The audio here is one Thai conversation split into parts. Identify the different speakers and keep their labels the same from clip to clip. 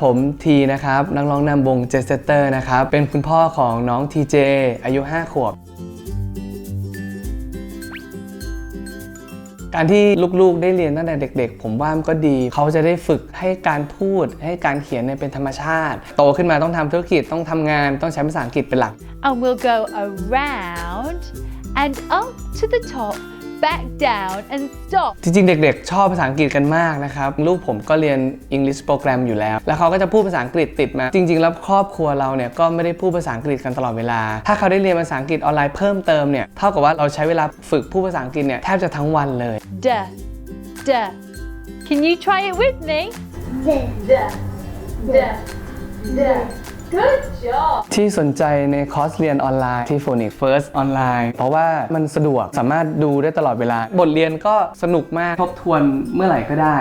Speaker 1: ผมทีนะครับ นักร้องนำวงเจสเตอร์นะครับ เป็นคุณพ่อของน้องทีเจ อายุ 5 ขวบ การที่ลูกๆได้เรียนตั้งแต่เด็กๆ ผมว่ามันก็ดี เขาจะได้ฝึกให้การพูด ให้การเขียนเนี่ยเป็นธรรมชาติ โตขึ้นมาต้องทำธุรกิจต้องทำงานต้องใช้ภาษาอังกฤษเป็นหลัก
Speaker 2: and we'll go around and up to the top, back down and stop.
Speaker 1: จริงๆ เด็กๆ ชอบภาษาอังกฤษกันมากนะครับ ลูกผมก็เรียน English โปรแกรมอยู่แล้ว แล้วเขาก็จะพูดภาษาอังกฤษติดมา จริงๆ แล้วครอบครัวเราเนี่ยก็ไม่ได้พูดภาษาอังกฤษกันตลอดเวลา ถ้าเขาได้เรียนภาษาอังกฤษออนไลน์เพิ่มเติมเนี่ย เท่ากับว่าเราใช้เวลาฝึกพูดภาษาอังกฤษเนี่ยแทบจะทั้งวันเลย
Speaker 2: Duh, duh. Can you try it with me? Good job.
Speaker 1: ที่สนใจในคอร์สเรียนออนไลน์ที่ Phonic First ออนไลน์ เพราะว่ามันสะดวกสามารถดูได้ตลอดเวลา บทเรียนก็สนุกมากทบทวนเมื่อไหร่ก็ได้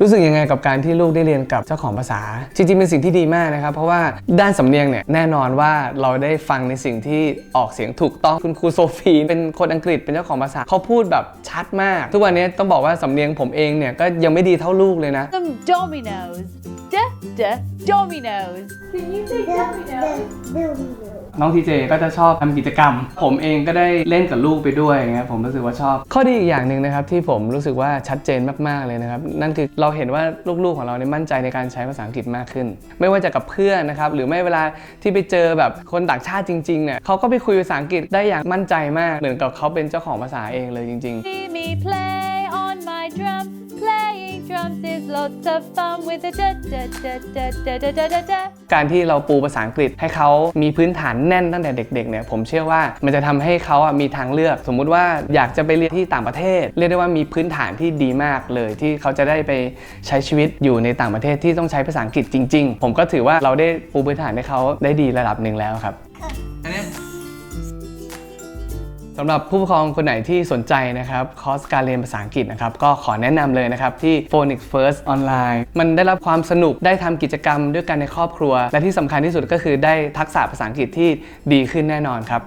Speaker 1: รู้สึกยังไงกับการที่ลูกได้เรียนกับเจ้าของภาษา จริงๆ เป็นสิ่งที่ดีมากนะครับ เพราะว่าด้านสำเนียงเนี่ยแน่นอนว่าเราได้ฟังในสิ่งที่ออกเสียงถูกต้องคุณครูโซฟีเป็นคนอังกฤษเป็นเจ้าของภาษาเขาพูดแบบชัดมาก ทุกวันนี้ต้องบอกว่าสำเนียงผมเองเนี่ยก็ยังไม่ดีเท่าลูกเลยนะ
Speaker 2: Some dominoes. Duh, duh, dominoes. Can you say dominoes?
Speaker 1: น้องทีเจก็จะชอบทำกิจกรรม ผมเองก็ได้เล่นกับลูกไปด้วยไงผมรู้สึกว่าชอบ ข้อดีอีกอย่างหนึ่งนะครับที่ผมรู้สึกว่าชัดเจนมากๆเลยนะครับ นั่นคือเราเห็นว่าลูกๆของเราเนี่ยมั่นใจในการใช้ภาษาอังกฤษมากขึ้น ไม่ว่าจะกับเพื่อนนะครับหรือไม่เวลาที่ไปเจอแบบคนต่างชาติจริงๆเนี่ยเขาก็ไปคุยภาษาอังกฤษได้อย่างมั่นใจมากเหมือนกับเขาเป็นเจ้าของภาษาเองเลยจริงๆ
Speaker 2: See me play on my drum. Playing drums is lots of fun with a da da da da da da da da da.
Speaker 1: การที่เราปูภาษาอังกฤษให้เขามีพื้นฐานแน่นตั้งแต่เด็กๆเนี่ยผมเชื่อว่ามันจะทำให้เขาอะมีทางเลือก สมมุติว่าอยากจะไปเรียนที่ต่างประเทศ เรียกได้ว่ามีพื้นฐานที่ดีมากเลยที่เขาจะได้ไปใช้ชีวิตอยู่ในต่างประเทศที่ต้องใช้ภาษาอังกฤษจริง ๆ ผมก็ถือว่าเราได้ปูพื้นฐานให้เขาได้ดีระดับหนึ่งแล้วครับ สำหรับผู้ปกครองคนไหนที่สนใจนะครับคอร์สการเรียนภาษาอังกฤษนะครับก็ขอแนะนำเลยนะครับที่ Phonics First Online มันได้รับความสนุกได้ทำกิจกรรมด้วยกันในครอบครัว และที่สำคัญที่สุดก็คือได้ทักษะภาษาอังกฤษที่ดีขึ้นแน่นอนครับ